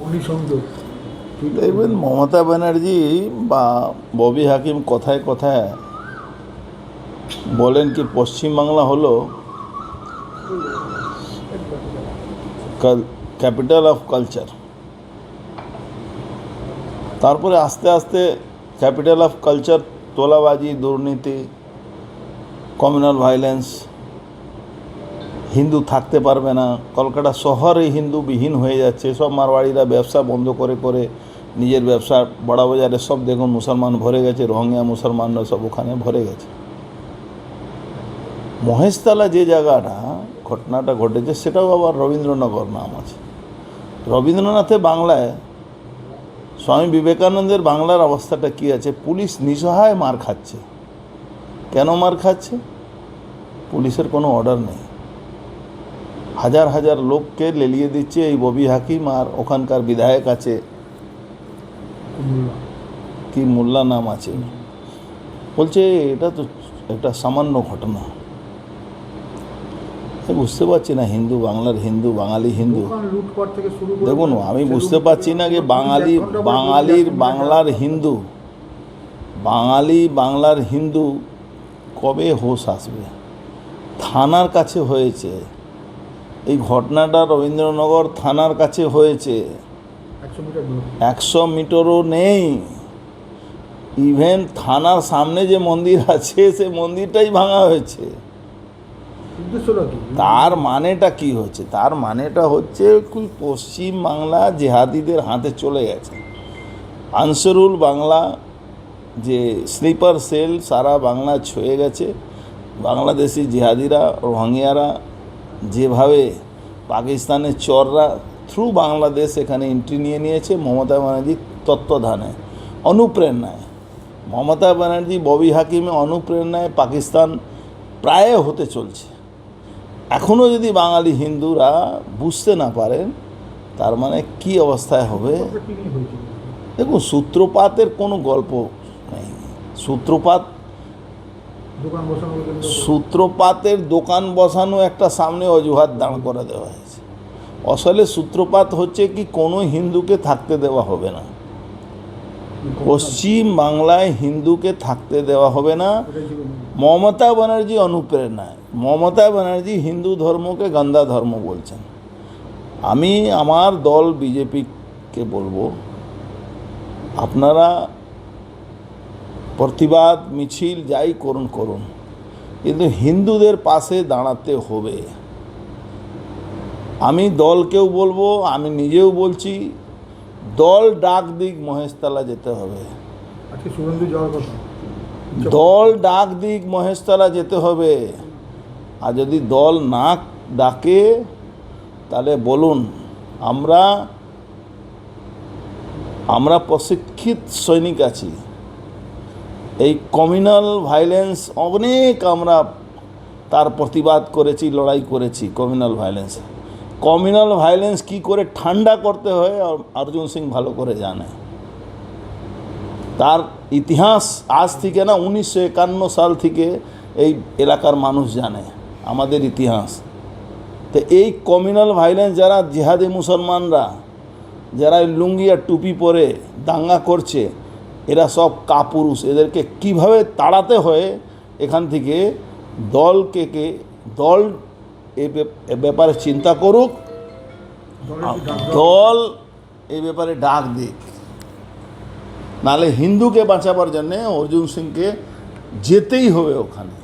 অগ্নিসংযোগ। দেখবেন মমতা ব্যানার্জি বা ববি হাকিম কথায় কথায় বলেন কি, পশ্চিমবাংলা হলো ক্যাপিটাল অফ কালচার। তারপরে আস্তে আস্তে ক্যাপিটাল অফ কালচার, তোলাবাজি, দুর্নীতি, কমিউনাল ভাইলেন্স হিন্দু থাকতে পারবে না, কলকাতা শহরে হিন্দু বিহীন হয়ে যাচ্ছে, সব মারবাড়িরা ব্যবসা বন্ধ করে করে নিজের ব্যবসা, বড়া বাজারে সব দেখুন মুসলমান ভরে গেছে, রোহিঙ্গা মুসলমানরা সব ওখানে ভরে গেছে। মহেশতলা যে জায়গাটা, ঘটনাটা ঘটেছে, সেটাও আবার রবীন্দ্রনগর নাম আছে। রবীন্দ্রনাথে বাংলায়, স্বামী বিবেকানন্দের বাংলার অবস্থাটা কী আছে? পুলিশ নিসহায় মার খাচ্ছে। কেন মার খাচ্ছে? পুলিশের কোনো অর্ডার নেই। হাজার হাজার লোককে লেলিয়ে দিচ্ছে এই ববি হাকিম আর ওখানকার বিধায়ক আছে। কি মোল্লা নাম আছে। বলছে এটা তো একটা সামান্য ঘটনা। বুঝতে পারছি না হিন্দু বাংলার হিন্দু বাঙালি হিন্দু। দেখুন আমি বুঝতে পারছি না যে বাঙালি বাঙালির বাংলার হিন্দু। বাঙালি বাংলার হিন্দু কবে হোশ আসবে? থানার কাছে হয়েছে। এই ঘটনাটা রবীন্দ্রনগর থানার কাছে হয়েছে। একশো মিটারও নেই। ইভেন থানার সামনে যে মন্দির আছে সে মন্দিরটাই ভাঙা হয়েছে। তার মানেটা কি হচ্ছে? তার মানেটা হচ্ছে পশ্চিম বাংলা জেহাদিদের হাতে চলে গেছে। আনসারুল বাংলা যে স্লিপার সেল সারা বাংলা ছুঁয়ে গেছে। বাংলাদেশি জিহাদিরা রোহিঙ্গিয়ারা যেভাবে পাকিস্তানের চররা থ্রু বাংলাদেশ এখানে এন্ট্রি নিয়ে নিয়েছে মমতা ব্যানার্জির তত্ত্বাবধানে। অনুপ্রেরণায়। মমতা ব্যানার্জি ববি হাকিমে অনুপ্রেরণায় পাকিস্তান প্রায় হতে চলছে। এখনও যদি বাঙালি হিন্দুরা বুঝতে না পারেন তার মানে কি অবস্থায় হবে? দেখুন সূত্রপাতের কোনো গল্প নেই। সূত্রপাত দোকান বসানো কেন্দ্র করে। সূত্রপাতের দোকান বসানো একটা সামনে অজুহাত দাঁড় করে দেওয়া হয়েছে। আসলে সূত্রপাত হচ্ছে কি, কোনো হিন্দুকে থাকতে দেওয়া হবে না। পশ্চিম বাংলায় হিন্দুকে থাকতে দেওয়া হবে না। মমতা ব্যানার্জি অনুপ্রেরণায় মমতা ব্যানার্জি হিন্দু ধর্মকে গন্দা ধর্ম বলছেন। আমি আমার দল বিজেপিকে বলব, আপনারা প্রতিবাদ মিছিল যাই করুন করুন। কিন্তু হিন্দুদের পাশে দাঁড়াতে হবে। আমি দলকেও বলব আমি নিজেও বলছি দল ডাক দিক মহেশতলা যেতে হবে। কথা। দল ডাক দিক মহেশতলা যেতে হবে। আর যদি দল না ডাকে তাহলে বলুন আমরা আমরা প্রশিক্ষিত সৈনিক আছি। এই কমিউনাল ভাইলেন্স অনেক আমরা তার প্রতিবাদ করেছি, লড়াই করেছি কমিউনাল ভাইলেন্স কমিউনাল ভাইলেন্স কি করে ঠান্ডা করতে হয় অর্জুন সিং ভালো করে জানে। তার ইতিহাস আজ থেকে না উনিশশো একান্ন সাল থেকে এই এলাকার মানুষ জানে, আমাদের ইতিহাস। তো এই কমিউনাল ভাইলেন্স যারা জেহাদি মুসলমানরা, যারা লুঙ্গি আর টুপি পরে দাঙ্গা করছে এরা সব কাপুরুষ। এদেরকে কীভাবে তাড়াতে হয় এখান থেকে দলকে কে দল এ ব্যাপারে চিন্তা করুক? দল এ ব্যাপারে ডাক দিক। নালে হিন্দুকে বাঁচাবার জন্যে অর্জুন সিংকে যেতেই হবে ওখানে।